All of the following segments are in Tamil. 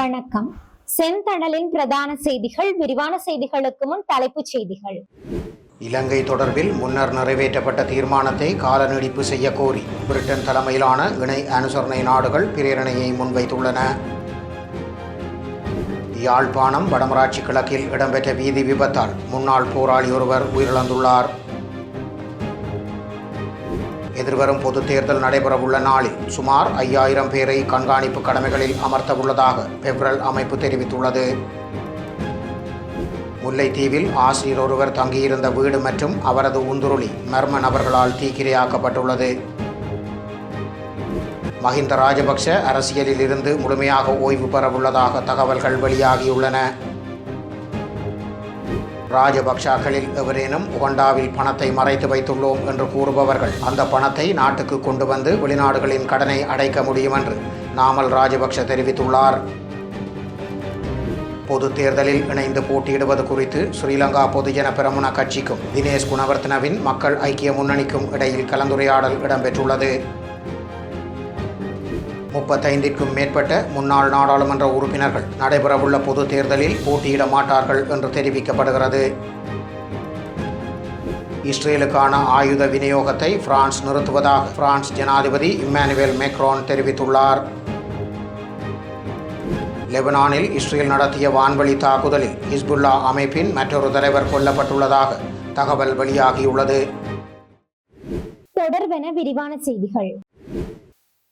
வணக்கம். செந்தணலின் பிரதான செய்திகள் விரிவான செய்திகளுக்கு முன் தலைப்புச் செய்திகள். இலங்கை தொடர்பில் முன்னர் நிறைவேற்றப்பட்ட தீர்மானத்தை கால நீடிப்பு செய்ய கோரி பிரிட்டன் தலைமையிலான இணை அனுசரணை நாடுகள் பிரேரணையை முன்வைத்துள்ளன. யாழ்ப்பாணம் வடமராட்சி கிழக்கில் இடம்பெற்ற வீதி விபத்தால் முன்னாள் போராளி ஒருவர் உயிரிழந்துள்ளார். எதிர்வரும் பொது தேர்தல் நடைபெறவுள்ள நாளில் சுமார் ஐயாயிரம் பேரை கண்காணிப்பு கடமைகளில் அமர்த்தவுள்ளதாக பெப்ரல் அமைப்பு தெரிவித்துள்ளது. முல்லைத்தீவில் ஆசிரியர் ஒருவர் தங்கியிருந்த வீடு மற்றும் அவரது உந்துருளி மர்ம நபர்களால் தீக்கிரையாக்கப்பட்டுள்ளது. மஹிந்த ராஜபக்ஷ அரசியலில் இருந்து முழுமையாக ஓய்வு பெறவுள்ளதாக தகவல்கள் வெளியாகியுள்ளன. ராஜபக்சாக்களில் எவரேனும் உகண்டாவில் பணத்தை மறைத்து வைத்துள்ளோம் என்று கூறுபவர்கள் அந்த பணத்தை நாட்டுக்கு கொண்டு வந்து வெளிநாடுகளின் கடனை அடைக்க முடியும் என்று நாமல் ராஜபக்ஷ தெரிவித்துள்ளார். பொது தேர்தலில் இணைந்து போட்டியிடுவது குறித்து ஸ்ரீலங்கா பொதுஜன பெரமுன கட்சிக்கும் தினேஷ் குணவர்த்தனவின் மக்கள் ஐக்கிய முன்னணிக்கும் இடையில் கலந்துரையாடல் இடம்பெற்றுள்ளது. முப்பத்தைந்திற்கும் மேற்பட்ட முன்னாள் நாடாளுமன்ற உறுப்பினர்கள் நடைபெறவுள்ள பொது தேர்தலில் போட்டியிட மாட்டார்கள் என்று தெரிவிக்கப்படுகிறது. இஸ்ரேலுக்கான ஆயுத விநியோகத்தை பிரான்ஸ் நிறுத்துவதாக பிரான்ஸ் ஜனாதிபதி இம்மானுவேல் மேக்ரோன் தெரிவித்துள்ளார். லெபனானில் இஸ்ரேல் நடத்திய வான்வழி தாக்குதலில் ஹிஸ்புல்லா அமைப்பின் மற்றொரு தலைவர் கொல்லப்பட்டுள்ளதாக தகவல் வெளியாகியுள்ளது. தொடர்பென விரிவான செய்திகள்.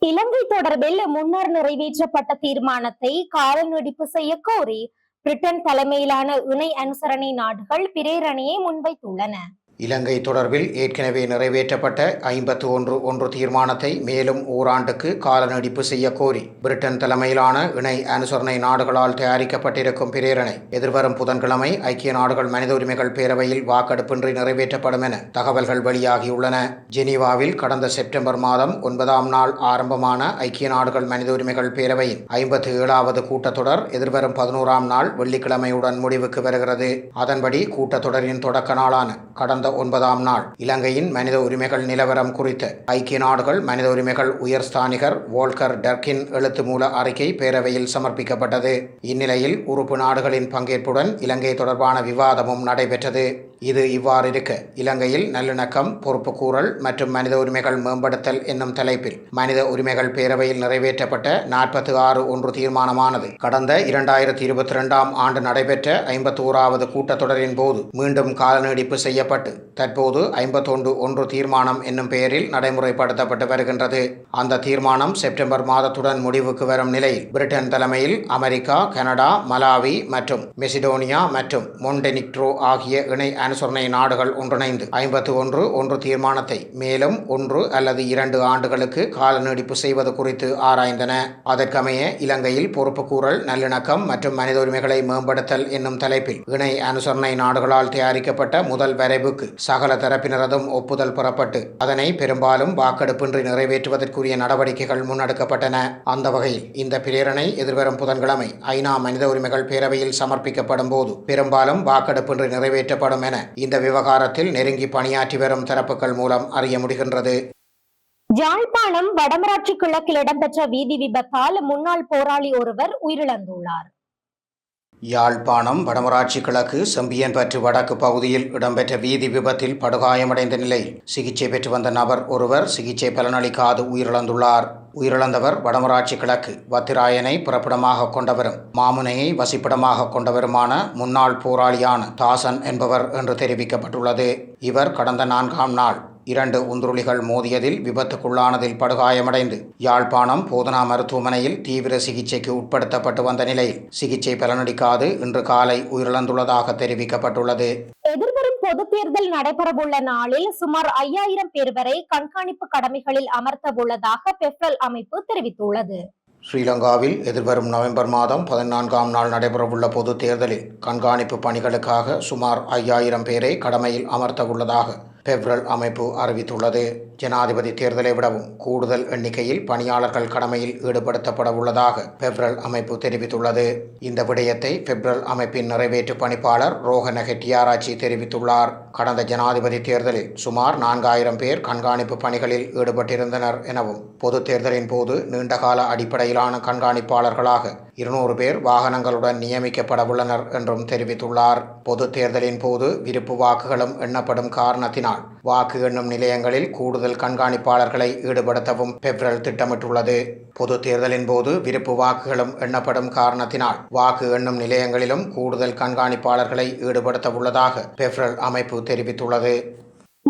இலங்கை தொடர்பில் முன்னர் நிறைவேற்றப்பட்ட தீர்மானத்தை கால நீடிப்பு செய்ய கோரி பிரிட்டன் தலைமையிலான இணை அனுசரணை நாடுகள் பிரேரணையை முன்வைத்துள்ளன. இலங்கை தொடர்பில் ஏற்கனவே நிறைவேற்றப்பட்ட ஐம்பத்து ஒன்று ஒன்று தீர்மானத்தை மேலும் ஓராண்டுக்கு கால நீடிப்பு செய்ய கோரி பிரிட்டன் தலைமையிலான இணை அனுசரணை நாடுகளால் தயாரிக்கப்பட்டிருக்கும் பிரேரணை. எதிர்வரும் புதன்கிழமை ஐக்கிய நாடுகள் மனித உரிமைகள் பேரவையில் வாக்கெடுப்பின்றி நிறைவேற்றப்படும் என தகவல்கள் வெளியாகியுள்ளன. ஜெனீவாவில் கடந்த செப்டம்பர் மாதம் ஒன்பதாம் நாள் ஆரம்பமான ஐக்கிய நாடுகள் மனித உரிமைகள் பேரவையின் ஐம்பத்தி ஏழாவது கூட்டத்தொடர் எதிர்வரும் பதினோராம் நாள் வெள்ளிக்கிழமையுடன் முடிவுக்கு வருகிறது. அதன்படி கூட்டத்தொடரின் தொடக்க நாளான கடந்த ஒன்பதாம் நாள். இலங்கையின் மனித உரிமைகள் நிலவரம் குறித்து ஐக்கிய நாடுகள் மனித உரிமைகள் உயர்ஸ்தானிகர் வோல்கர் டர்கின் எழுத்து மூல அறிக்கை பேரவையில் சமர்ப்பிக்கப்பட்டது. இந்நிலையில் உறுப்பு நாடுகளின் பங்கேற்புடன் இலங்கை தொடர்பான விவாதமும் நடைபெற்றது. இது இவ்வாறு இருக்க. இலங்கையில் நல்லிணக்கம் பொறுப்புக்கூறல் மற்றும் மனித உரிமைகள் மேம்படுத்தல் என்னும் தலைப்பில் மனித உரிமைகள் பேரவையில் நிறைவேற்றப்பட்ட நாற்பத்தி ஆறு ஒன்று தீர்மானமானது. கடந்த இரண்டாயிரத்தி இருபத்தி ரெண்டாம் ஆண்டு நடைபெற்ற ஐம்பத்தி ஓராவது கூட்டத்தொடரின் போது மீண்டும் கால நீடிப்பு செய்யப்பட்டு தற்போது ஐம்பத்தொன்று ஒன்று தீர்மானம் என்னும் பெயரில் நடைமுறைப்படுத்தப்பட்டு வருகின்றது. அந்த தீர்மானம் செப்டம்பர் மாதத்துடன் முடிவுக்கு வரும் நிலையில் பிரிட்டன் தலைமையில் அமெரிக்கா கனடா மலாவி மற்றும் மெசிடோனியா மற்றும் மொண்டெனிக்ட்ரோ ஆகிய இணை அனுசரணை நாடுகள் ஒன்றிணைந்து ஐம்பத்து ஒன்று ஒன்று தீர்மானத்தை மேலும் ஒன்று அல்லது இரண்டு ஆண்டுகளுக்கு கால நீடிப்பு செய்வது குறித்து ஆராய்ந்தன. அதற்கமைய இலங்கையில் பொறுப்புக்கூறல் நல்லிணக்கம் மற்றும் மனித உரிமைகளை மேம்படுத்தல் என்னும் தலைப்பில் இணை அனுசரணை நாடுகளால் தயாரிக்கப்பட்ட முதல் வரைவுக்கு சகல தரப்பினரதும் ஒப்புதல் புறப்பட்டு அதனை பெரும்பாலும் வாக்கெடுப்பின்றி நிறைவேற்றுவதற்குரிய நடவடிக்கைகள் முன்னெடுக்கப்பட்டன. அந்த வகையில் இந்த பிரேரணை எதிர்வரும் புதன்கிழமை ஐநா மனித உரிமைகள் பேரவையில் சமர்ப்பிக்கப்படும் போது பெரும்பாலும் வாக்கெடுப்பின்றி நிறைவேற்றப்படும் என இந்த விவகாரத்தில் நெருங்கி பணியாற்றி வரும் தரப்புகள் மூலம் அறிய முடிகின்றது. யாழ்ப்பாணம் வடமராட்சி கிழக்கில் இடம்பெற்ற வீதி விபத்தால் முன்னாள் போராளி ஒருவர் உயிரிழந்துள்ளார். யாழ்ப்பாணம் வடமராட்சி கிழக்கு செம்பியன்பற்று வடக்கு பகுதியில் இடம்பெற்ற வீதி விபத்தில் படுகாயமடைந்த நிலையில் சிகிச்சை பெற்று வந்த நபர் ஒருவர் சிகிச்சை பலனளிக்காது உயிரிழந்துள்ளார். உயிரிழந்தவர் வடமராட்சி கிழக்கு வத்திராயனை பிறப்பிடமாக கொண்டவரும் மாமுனையை வசிப்பிடமாக கொண்டவருமான முன்னாள் போராளியான தாசன் என்பவர் என்று தெரிவிக்கப்பட்டுள்ளது. இவர் கடந்த நான்காம் நாள் இரண்டு உந்துருளிகள் மோதியதில் விபத்துக்குள்ளானதில் படுகாயமடைந்து யாழ்ப்பாணம் போதனா மருத்துவமனையில் தீவிர சிகிச்சைக்கு உட்படுத்தப்பட்டு வந்த நிலையில் சிகிச்சை பலனளிக்காது இன்று காலை உயிரிழந்துள்ளதாக தெரிவிக்கப்பட்டுள்ளது. எதிர்வரும் பொது தேர்தல் நடைபெறவுள்ள நாளில் சுமார் ஐயாயிரம் பேர் வரை கண்காணிப்பு கடமைகளில் அமர்த்த உள்ளதாக பெப்ரல் அமைப்பு தெரிவித்துள்ளது. ஸ்ரீலங்காவில் எதிர்வரும் நவம்பர் மாதம் பதினான்காம் நாள் நடைபெறவுள்ள பொது தேர்தலில் கண்காணிப்பு பணிகளுக்காக சுமார் ஐயாயிரம் பேரை கடமையில் அமர்த்த உள்ளதாக பெப்ரல் அமைப்பு அறிவித்துள்ளது. ஜனாதிபதி தேர்தலை விடவும் கூடுதல் எண்ணிக்கையில் பணியாளர்கள் கடமையில் ஈடுபடுத்தப்பட உள்ளதாக பெப்ரல் அமைப்பு தெரிவித்துள்ளது. இந்த விடயத்தை பெப்ரல் அமைப்பின் நிறைவேற்று பணிப்பாளர் ரோஹன ஹெட்டியாராச்சி தெரிவித்துள்ளார். கடந்த ஜனாதிபதி தேர்தலில் சுமார் நான்காயிரம் பேர் கண்காணிப்பு பணிகளில் ஈடுபட்டிருந்தனர் எனவும் பொது தேர்தலின் போது நீண்டகால அடிப்படையிலான கண்காணிப்பாளர்களாக இருநூறு பேர் வாகனங்களுடன் நியமிக்கப்பட உள்ளனர் என்றும் தெரிவித்துள்ளார். பொது தேர்தலின் போது விருப்பு வாக்குகளும் எண்ணப்படும் காரணத்தினால் வாக்கு எண்ணும் நிலையங்களில் கூடுதல் கண்காணிப்பாளர்களை ஈடுபடுத்தவும் பெப்ரல் திட்டமிட்டுள்ளது. பொது தேர்தலின் போது விருப்பு வாக்குகளும் எண்ணப்படும் காரணத்தினால் வாக்கு எண்ணும் நிலையங்களிலும் கூடுதல் கண்காணிப்பாளர்களை ஈடுபடுத்த உள்ளதாக பெப்ரல் அமைப்பு தெரிவித்துள்ளது.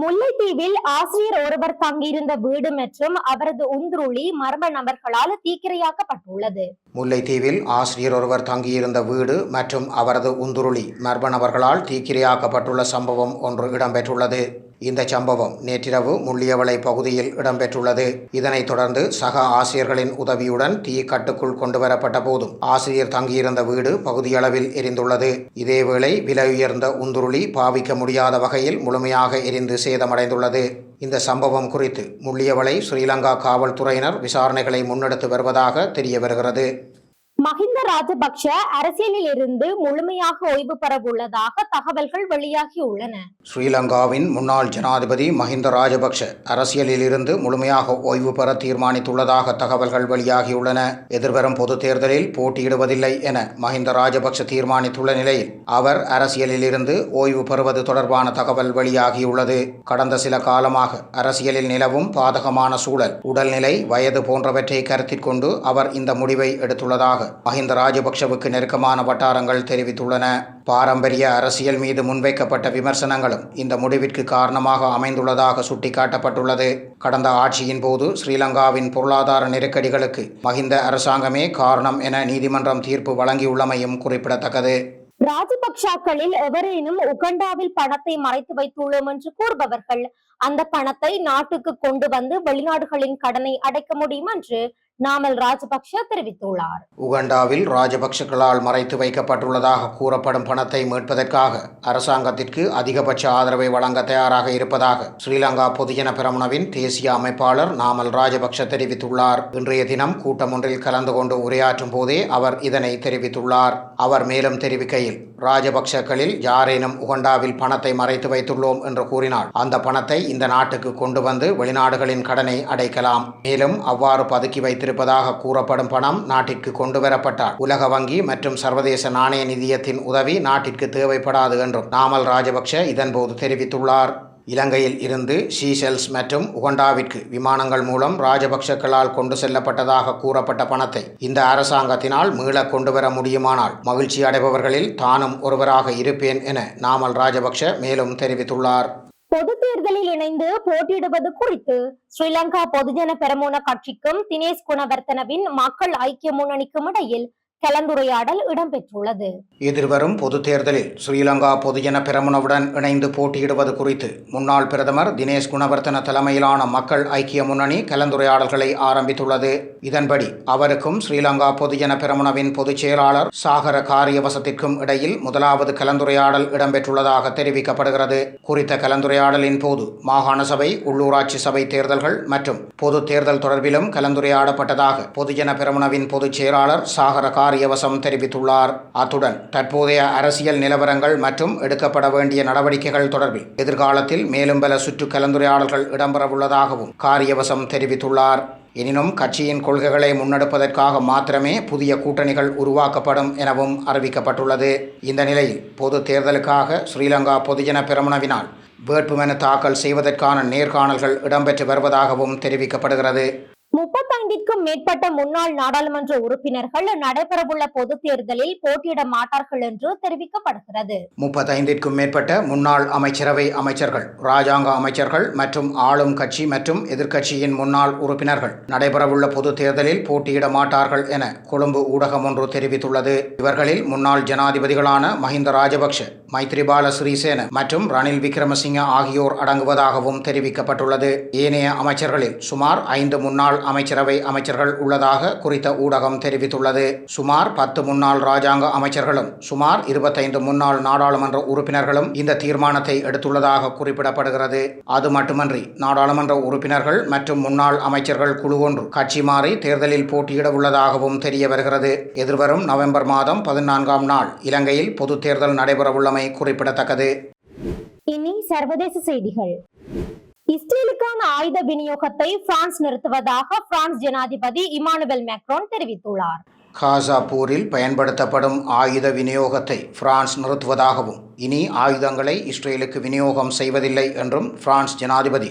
முல்லைத்தீவில் ஆசிரியர் ஒருவர் தங்கியிருந்த வீடு மற்றும் அவரது உந்துருளி மர்ம நபர்களால் தீக்கிரையாக்கப்பட்டுள்ளது. முல்லைத்தீவில் ஆசிரியர் ஒருவர் தங்கியிருந்த வீடு மற்றும் அவரது உந்துருளி மர்ம நபர்களால் தீக்கிரையாக்கப்பட்டுள்ள சம்பவம் ஒன்று இடம்பெற்றுள்ளது. இந்த சம்பவம் நேற்றிரவு முள்ளியவளை பகுதியில் இடம்பெற்றுள்ளது. இதனைத் தொடர்ந்து சக ஆசிரியர்களின் உதவியுடன் தீ கட்டுக்குள் கொண்டுவரப்பட்ட போதும் ஆசிரியர் தங்கியிருந்த வீடு பகுதியளவில் எரிந்துள்ளது. இதேவேளை விலை உயர்ந்த உந்துருளி பாவிக்க முடியாத வகையில் முழுமையாக எரிந்து சேதமடைந்துள்ளது. இந்த சம்பவம் குறித்து முள்ளியவளை ஸ்ரீலங்கா காவல்துறையினர் விசாரணைகளை முன்னெடுத்து வருவதாக தெரிய வருகிறது. மஹிந்த ராஜபக்ஷ அரசியலில் இருந்து முழுமையாக ஓய்வு பெற உள்ளதாக தகவல்கள் வெளியாகியுள்ளன ஸ்ரீலங்காவின் முன்னாள் ஜனாதிபதி மஹிந்த ராஜபக்ஷ அரசியலில் இருந்து முழுமையாக ஓய்வு பெற தீர்மானித்துள்ளதாக தகவல்கள் வெளியாகியுள்ளன எதிர்வரும் பொது தேர்தலில் போட்டியிடுவதில்லை என மஹிந்த ராஜபக்ஷ தீர்மானித்துள்ள நிலையில் அவர் அரசியலில் இருந்து ஓய்வு பெறுவது தொடர்பான தகவல் வெளியாகியுள்ளது. கடந்த சில காலமாக அரசியலில் நிலவும் பாதகமான சூழல் உடல்நிலை வயது போன்றவற்றை கருத்தில் கொண்டு அவர் இந்த முடிவை எடுத்துள்ளதாக மஹிந்த ராஜபக்ஷவுக்கு நெருக்கமான வட்டாரங்கள் தெரிவித்துள்ளன. பாரம்பரிய அரசியல் மீது முன்வைக்கப்பட்ட விமர்சனங்களும் இந்த முடிவிற்கு காரணமாக அமைந்துள்ளதாக சுட்டிக்காட்டப்பட்டுள்ளது. கடந்த ஆட்சியின் போது ஸ்ரீலங்காவின் பொருளாதார நெருக்கடிகளுக்கு மஹிந்த அரசாங்கமே காரணம் என நீதிமன்றம் தீர்ப்பு வழங்கியுள்ளமையும் குறிப்பிடத்தக்கது. ராஜபக்ஷாக்களில் எவரேனும் உகண்டாவில் பணத்தை மறைத்து வைத்துள்ளோம் என்று கூறுபவர்கள் அந்த பணத்தை நாட்டுக்கு கொண்டு வந்து வெளிநாடுகளின் கடனை அடைக்க முடியும் என்று நாமல் ராஜபக்ஷ தெரிவித்துள்ளார். உகண்டாவில் ராஜபக்ஷக்களால் மறைத்து வைக்கப்பட்டுள்ளதாக கூறப்படும் பணத்தை மீட்பதற்காக அரசாங்கத்திற்கு அதிகபட்ச ஆதரவை வழங்க தயாராக இருப்பதாக ஸ்ரீலங்கா பொதுஜன பெரமுனவின் தேசிய அமைப்பாளர் நாமல் ராஜபக்ஷ தெரிவித்துள்ளார். இன்றைய தினம் கூட்டம் ஒன்றில் கலந்து கொண்டு உரையாற்றும் போதே அவர் இதனை தெரிவித்துள்ளார். அவர் மேலும் தெரிவிக்கையில் ராஜபக்ஷக்களில் யாரேனும் உகண்டாவில் பணத்தை மறைத்து வைத்துள்ளோம் என்று கூறினார் அந்த பணத்தை இந்த நாட்டுக்கு கொண்டு வந்து வெளிநாடுகளின் கடனை அடைக்கலாம். மேலும் அவ்வாறு பதுக்கி வைத்து வைத்திருப்பதாக கூறப்படும் பணம் நாட்டிற்கு கொண்டு வரப்பட்டால் உலக வங்கி மற்றும் சர்வதேச நாணய நிதியத்தின் உதவி நாட்டிற்கு தேவைப்படாது என்றும் நாமல் ராஜபக்ஷ இதன்போது தெரிவித்துள்ளார். இலங்கையில் இருந்து ஷீஷெல்ஸ் மற்றும் உகண்டாவிற்கு விமானங்கள் மூலம் ராஜபக்ஷக்களால் கொண்டு செல்லப்பட்டதாக கூறப்பட்ட பணத்தை இந்த அரசாங்கத்தினால் மீள கொண்டு வர முடியுமானால் மகிழ்ச்சி அடைபவர்களில் தானும் ஒருவராக இருப்பேன் என நாமல் ராஜபக்ஷ மேலும் தெரிவித்துள்ளார். பொது தேர்தலில் இணைந்து போட்டியிடுவது குறித்து ஸ்ரீலங்கா பொதுஜன பெரமுன கட்சிக்கும் தினேஷ் குணவர்த்தனவின் மக்கள் ஐக்கிய முன்னணிக்கும் இடையில் கலந்துரையாடல் இடம்பெற்றுள்ளது. எதிர்வரும் பொது தேர்தலில் ஸ்ரீலங்கா பொதுஜன பெரமுனவுடன் இணைந்து போட்டியிடுவது குறித்து முன்னாள் பிரதமர் தினேஷ் குணவர்த்தன தலைமையிலான மக்கள் ஐக்கிய முன்னணி கலந்துரையாடல்களை ஆரம்பித்துள்ளது. இதன்படி அவருக்கும் ஸ்ரீலங்கா பொதுஜன பெரமுனவின் பொதுச் செயலாளர் சாகர காரியவசத்திற்கும் இடையில் முதலாவது கலந்துரையாடல் இடம்பெற்றுள்ளதாக தெரிவிக்கப்படுகிறது. குறித்த கலந்துரையாடலின் போது மாகாண சபை உள்ளூராட்சி சபை தேர்தல்கள் மற்றும் பொது தேர்தல் தொடர்பிலும் கலந்துரையாடப்பட்டதாக பொதுஜன பெரமுனவின் பொதுச் செயலாளர் சாகர ஆரியவசம் தெரிவித்துள்ளார். அத்துடன் தற்போதைய அரசியல் நிலவரங்கள் மற்றும் எடுக்கப்பட வேண்டிய நடவடிக்கைகள் தொடர்பில் எதிர்காலத்தில் மேலும் பல சுற்று கலந்துரையாடல்கள் இடம்பெறவுள்ளதாகவும் காரியவசம் தெரிவித்துள்ளார். எனினும் கட்சியின் கொள்கைகளை முன்னெடுப்பதற்காக மாத்திரமே புதிய கூட்டணிகள் உருவாக்கப்படும் எனவும் அறிவிக்கப்பட்டுள்ளது. இந்த நிலையில் பொது தேர்தலுக்காக ஸ்ரீலங்கா பொதுஜன பெரமுனவினால் வேட்புமனு தாக்கல் செய்வதற்கான நேர்காணல்கள் இடம்பெற்று வருவதாகவும் தெரிவிக்கப்படுகிறது. முப்பத்தைந்திற்கும் மேற்பட்ட முன்னாள் நாடாளுமன்ற உறுப்பினர்கள் நடைபெறவுள்ள பொது தேர்தலில் போட்டியிட மாட்டார்கள் என்று தெரிவிக்கப்படுகிறது. முப்பத்தைந்திற்கும் மேற்பட்ட முன்னாள் அமைச்சரவை அமைச்சர்கள் ராஜாங்க அமைச்சர்கள் மற்றும் ஆளும் கட்சி மற்றும் எதிர்க்கட்சியின் முன்னாள் உறுப்பினர்கள் நடைபெறவுள்ள பொது தேர்தலில் போட்டியிட மாட்டார்கள் என கொழும்பு ஊடகம் ஒன்று தெரிவித்துள்ளது. இவர்களில் முன்னாள் ஜனாதிபதிகளான மஹிந்த ராஜபக்ஷ மைத்ரிபால சிறிசேன மற்றும் ரணில் விக்ரமசிங்க ஆகியோர் அடங்குவதாகவும் தெரிவிக்கப்பட்டுள்ளது. ஏனைய அமைச்சர்களில் சுமார் ஐந்து முன்னாள் அமைச்சரவை அமைச்சர்கள் உள்ளதாக குறித்த ஊடகம் தெரிவித்துள்ளது. சுமார் பத்து முன்னாள் ராஜாங்க அமைச்சர்களும் சுமார் இருபத்தைந்து முன்னாள் நாடாளுமன்ற உறுப்பினர்களும் இந்த தீர்மானத்தை எடுத்துள்ளதாக குறிப்பிடப்படுகிறது. அது மட்டுமன்றி நாடாளுமன்ற உறுப்பினர்கள் மற்றும் முன்னாள் அமைச்சர்கள் குழு ஒன்று கட்சி மாறி தேர்தலில் போட்டியிட உள்ளதாகவும் தெரிய வருகிறது. எதிர்வரும் நவம்பர் மாதம் பதினான்காம் நாள் இலங்கையில் பொதுத் தேர்தல் நடைபெறவுள்ளமை குறிப்பிடத்தக்கது. இனி சர்வதேச செய்திகள். இஸ்ரேலுக்கான ஆயுத விநியோகத்தை பிரான்ஸ் நிறுத்துவதாக பிரான்ஸ் ஜனாதிபதி இமானுவேல் மேக்ரோன் தெரிவித்துள்ளார். காசா போரில் பயன்படுத்தப்படும் ஆயுத விநியோகத்தை பிரான்ஸ் நிறுத்துவதாகவும் இனி ஆயுதங்களை இஸ்ரேலுக்கு விநியோகம் செய்வதில்லை என்றும் பிரான்ஸ் ஜனாதிபதி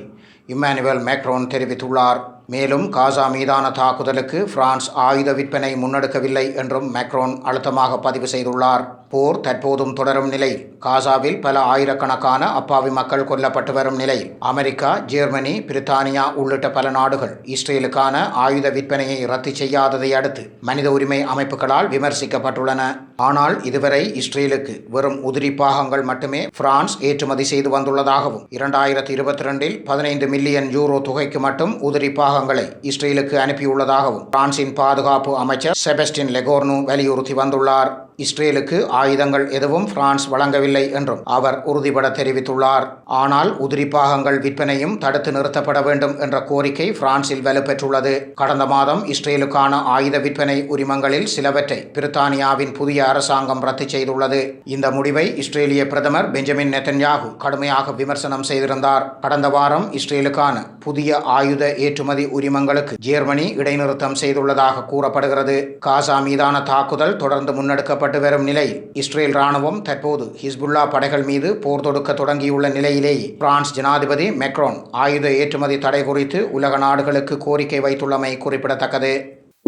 இம்மானுவேல் மேக்ரோன் தெரிவித்துள்ளார். மேலும் காசா மீதான தாக்குதலுக்கு பிரான்ஸ் ஆயுத விற்பனை முன்னெடுக்கவில்லை என்றும் மேக்ரோன் அழுத்தமாக பதிவு செய்துள்ளார். போர் தற்போதும் தொடரும் நிலையில் காசாவில் பல ஆயிரக்கணக்கான அப்பாவி மக்கள் கொல்லப்பட்டு வரும் நிலையில் அமெரிக்கா ஜெர்மனி பிரித்தானியா உள்ளிட்ட பல நாடுகள் இஸ்ரேலுக்கான ஆயுத விற்பனையை ரத்து செய்யாததை அடுத்து மனித உரிமை அமைப்புகளால் விமர்சிக்கப்பட்டுள்ளன. ஆனால் இதுவரை இஸ்ரேலுக்கு வெறும் உதிரி பாகங்கள் மட்டுமே பிரான்ஸ் ஏற்றுமதி செய்து வந்துள்ளதாகவும் இரண்டாயிரத்தி இருபத்தி ரெண்டில் பதினைந்து மில்லியன் யூரோ தொகைக்கு மட்டும் உதிரி பாகங்களை இஸ்ரேலுக்கு அனுப்பியுள்ளதாகவும் பிரான்சின் பாதுகாப்பு அமைச்சர் செபஸ்டின் லெகோர்னு வலியுறுத்தி வந்துள்ளார். இஸ்ரேலுக்கு ஆயுதங்கள் எதுவும் பிரான்ஸ் வழங்கவில்லை என்றும் அவர் உறுதிபட தெரிவித்துள்ளார். ஆனால் உதிரி பாகங்கள் விற்பனையும் தடுத்து நிறுத்தப்பட வேண்டும் என்ற கோரிக்கை பிரான்சில் வலுப்பெற்றுள்ளது. கடந்த மாதம் இஸ்ரேலுக்கான ஆயுத விற்பனை உரிமங்களில் சிலவற்றை பிரித்தானியாவின் புதிய அரசாங்கம் ரத்து செய்துள்ளது. இந்த முடிவை இஸ்ரேலிய பிரதமர் பெஞ்சமின் நெத்தன்யாகு கடுமையாக விமர்சனம் செய்திருந்தார். கடந்த வாரம் இஸ்ரேலுக்கான புதிய ஆயுத ஏற்றுமதி உரிமங்களுக்கு ஜெர்மனி இடைநிறுத்தம் செய்துள்ளதாக கூறப்படுகிறது. காசா மீதான தாக்குதல் தொடர்ந்து முன்னெடுக்கப்பட்டு வரும் நிலையில் இஸ்ரேல் ராணுவம் தற்போது ஹிஸ்புல்லா படைகள் மீது போர் தொடுக்க தொடங்கியுள்ள நிலையிலேயே பிரான்ஸ் ஜனாதிபதி மெக்ரோன் ஆயுத ஏற்றுமதி தடை குறித்து உலக நாடுகளுக்கு கோரிக்கை வைத்துள்ளமை குறிப்பிடத்தக்கது.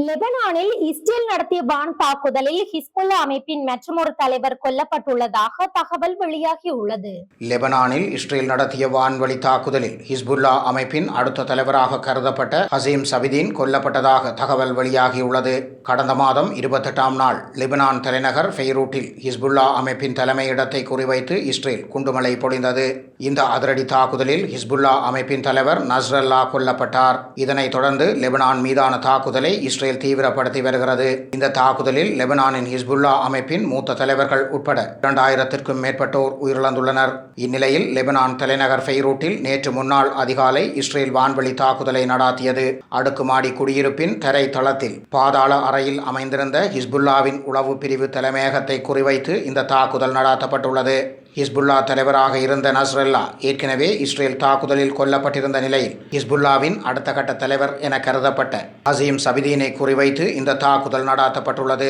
லெபனானில் இஸ்ரேல் நடத்திய வான் தாக்குதலில் ஹிஸ்புல்லா அமைப்பின் மற்றொரு தலைவர் கொல்லப்பட்டுள்ளதாக தகவல் வெளியாகியுள்ளது லெபனானில் இஸ்ரேல் நடத்திய வான்வழி தாக்குதலில் ஹிஸ்புல்லா அமைப்பின் அடுத்த தலைவராக கருதப்பட்ட ஹசீம் சபிதீன் கொல்லப்பட்டதாக தகவல் வெளியாகியுள்ளது கடந்த மாதம் இருபத்தெட்டாம் நாள் லெபனான் தலைநகர் ஃபெய்ரூட்டில் ஹிஸ்புல்லா அமைப்பின் தலைமையிடத்தை குறிவைத்து இஸ்ரேல் குண்டுமலை பொழிந்தது. இந்த அதிரடி தாக்குதலில் ஹிஸ்புல்லா அமைப்பின் தலைவர் நஸ்ரல்லா கொல்லப்பட்டார். இதனைத் தொடர்ந்து லெபனான் மீதான தாக்குதலை இஸ்ரேல் தீவிரப்படுத்தி வருகிறது. இந்த தாக்குதலில் லெபனானின் ஹிஸ்புல்லா அமைப்பின் மூத்த தலைவர்கள் உட்பட இரண்டாயிரத்திற்கும் மேற்பட்டோர் உயிரிழந்துள்ளனர். இந்நிலையில் லெபனான் தலைநகர் ஃபெய்ரூட்டில் நேற்று முன்னாள் அதிகாலை இஸ்ரேல் வான்வழி தாக்குதலை நடாத்தியது. அடுக்குமாடி குடியிருப்பின் தரை தளத்தில் பாதாள அறையில் அமைந்திருந்த ஹிஸ்புல்லாவின் உளவு பிரிவு தலைமையகத்தை குறிவைத்து இந்த தாக்குதல் நடாத்தப்பட்டுள்ளது. ஹிஸ்புல்லா தலைவராக இருந்த நஸ்ரல்லா ஏற்கனவே இஸ்ரேல் தாக்குதலில் கொல்லப்பட்டிருந்த நிலையில் ஹிஸ்புல்லாவின் அடுத்த கட்ட தலைவர் என கருதப்பட்ட அசீம் சபிதீனை குறிவைத்து இந்த தாக்குதல் நடாத்தப்பட்டுள்ளது.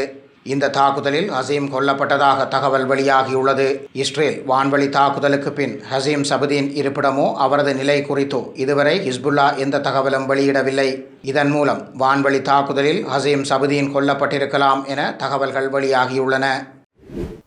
இந்த தாக்குதலில் ஹசீம் கொல்லப்பட்டதாக தகவல் வெளியாகியுள்ளது. இஸ்ரேல் வான்வழி தாக்குதலுக்கு பின் ஹசீம் சபுதீன் இருப்பிடமோ அவரது நிலை குறித்தோ இதுவரை ஹிஸ்புல்லா எந்த தகவலும் வெளியிடவில்லை. இதன் மூலம் வான்வழி தாக்குதலில் ஹசீம் சபுதீன் கொல்லப்பட்டிருக்கலாம் என தகவல்கள் வெளியாகியுள்ளன.